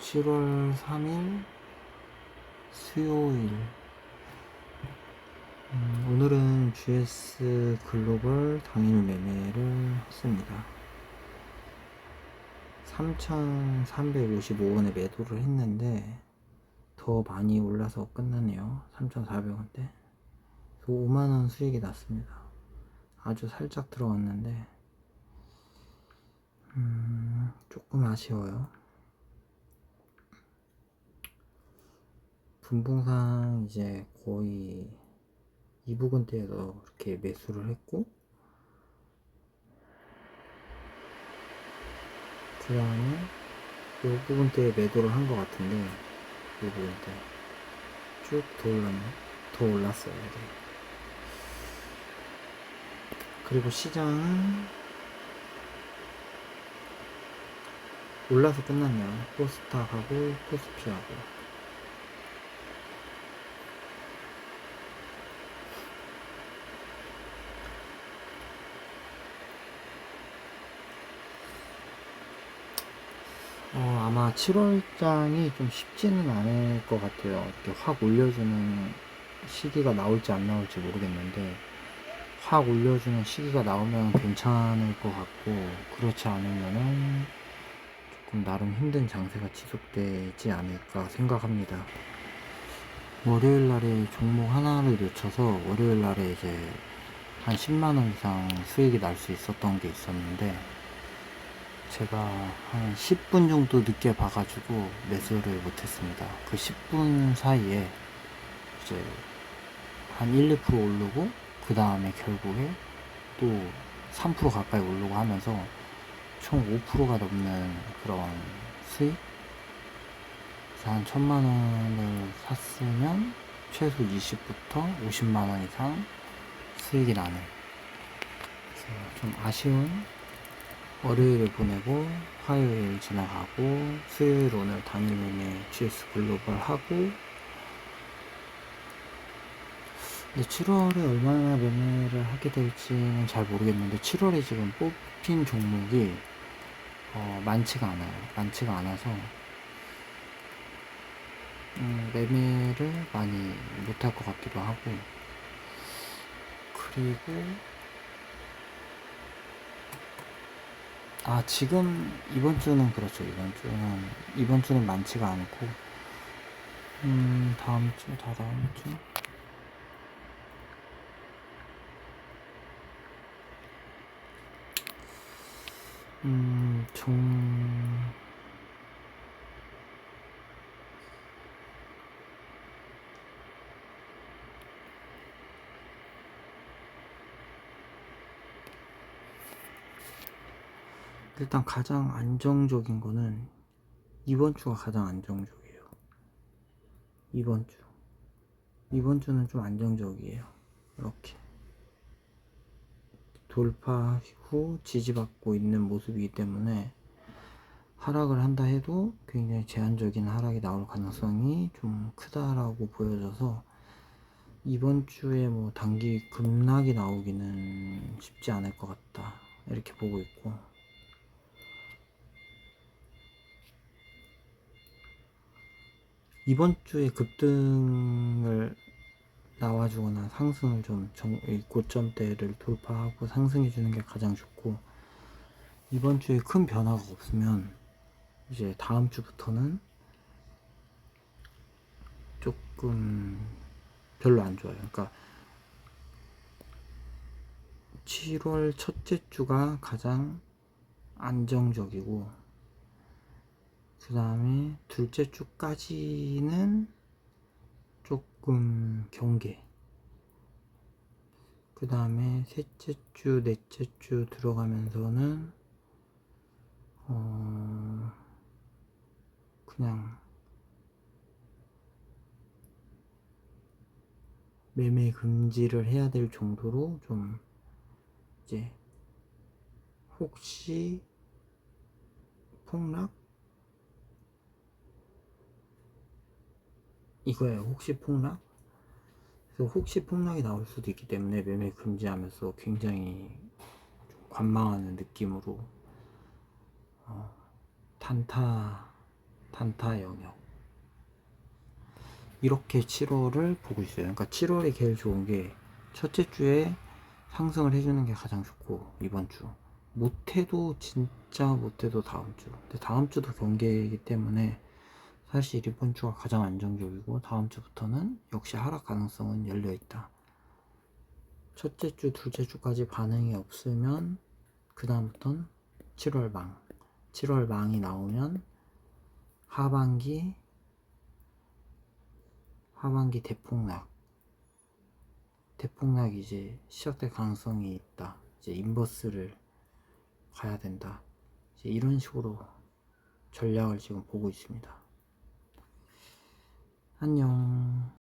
7월 3일 수요일 음, 오늘은 GS 글로벌 당일 매매를 했습니다. 3,355원에 매도를 했는데 더 많이 올라서 끝났네요. 3,400원대. 5만원 수익이 났습니다. 아주 살짝 들어왔는데 음, 조금 아쉬워요. 분봉상 이제 거의 이 부근대에서 이렇게 매수를 했고 그 다음에 이 부분대에 매도를 한 것 같은데 이 부분대 쭉더 올랐네 더 올랐어요. 이게 그리고 시장은 올라서 끝났네요. 코스닥하고 코스피하고 어, 아마 7월장이 좀 쉽지는 않을 것 같아요. 이렇게 확 올려주는 시기가 나올지 안 나올지 모르겠는데, 확 올려주는 시기가 나오면 괜찮을 것 같고, 그렇지 않으면은 조금 나름 힘든 장세가 지속되지 않을까 생각합니다. 월요일 날에 종목 하나를 놓쳐서 월요일 날에 이제 한 10만 원 이상 수익이 날 수 있었던 게 있었는데, 제가 한 10분 정도 늦게 봐가지고 매수를 못했습니다. 그 10분 사이에 이제 한 1, 2% 오르고 그 다음에 결국에 또 3% 가까이 오르고 하면서 총 5%가 넘는 그런 수익? 한 천만 원을 샀으면 최소 20부터 50만 원 이상 수익이 나는 좀 아쉬운 월요일을 보내고 화요일 지나가고 수요일 오늘 당일 매매 GS 글로벌 하고. 근데 7월에 얼마나 매매를 하게 될지는 잘 모르겠는데 7월에 지금 뽑힌 종목이 어, 많지가 않아요. 많지가 않아서. 음, 매매를 많이 못할 것 같기도 하고. 그리고 아, 지금 이번 주는 그렇죠. 이번 주는 이번 주는 많지가 않고 음, 다음 주, 다다음 주 음, 종 일단 가장 안정적인 거는 이번 주가 가장 안정적이에요. 이번 주. 이번 주는 좀 안정적이에요. 이렇게. 돌파 후 지지받고 있는 모습이기 때문에 하락을 한다 해도 굉장히 제한적인 하락이 나올 가능성이 좀 크다라고 보여져서 이번 주에 뭐 단기 급락이 나오기는 쉽지 않을 것 같다. 이렇게 보고 있고. 이번 주에 급등을 나와주거나 상승을 좀 정, 이 고점대를 돌파하고 상승해 주는 게 가장 좋고 이번 주에 큰 변화가 없으면 이제 다음 주부터는 조금 별로 안 좋아요. 그러니까 7월 첫째 주가 가장 안정적이고 그 다음에 둘째 주까지는 조금 경계. 그 다음에 셋째 주, 넷째 주 들어가면서는 어 그냥 매매 금지를 해야 될 정도로 좀 이제 혹시 폭락 이거예요. 혹시 폭락? 그래서 혹시 폭락이 나올 수도 있기 때문에 매매 금지하면서 굉장히 좀 관망하는 느낌으로 어, 단타 단타 영역 이렇게 7월을 보고 있어요. 그러니까 7월이 제일 좋은 게 첫째 주에 상승을 해주는 게 가장 좋고 이번 주 못해도 진짜 못해도 다음 주. 근데 다음 주도 경계이기 때문에 사실 이번 주가 가장 안정적이고 다음 주부터는 역시 하락 가능성은 열려 있다. 첫째 주, 둘째 주까지 반응이 없으면 그 다음부터는 7월 망. 7월 망이 나오면 하반기 하반기 대폭락. 대폭락이 이제 시작될 가능성이 있다. 이제 인버스를 가야 된다. 이제 이런 식으로 전략을 지금 보고 있습니다. 안녕.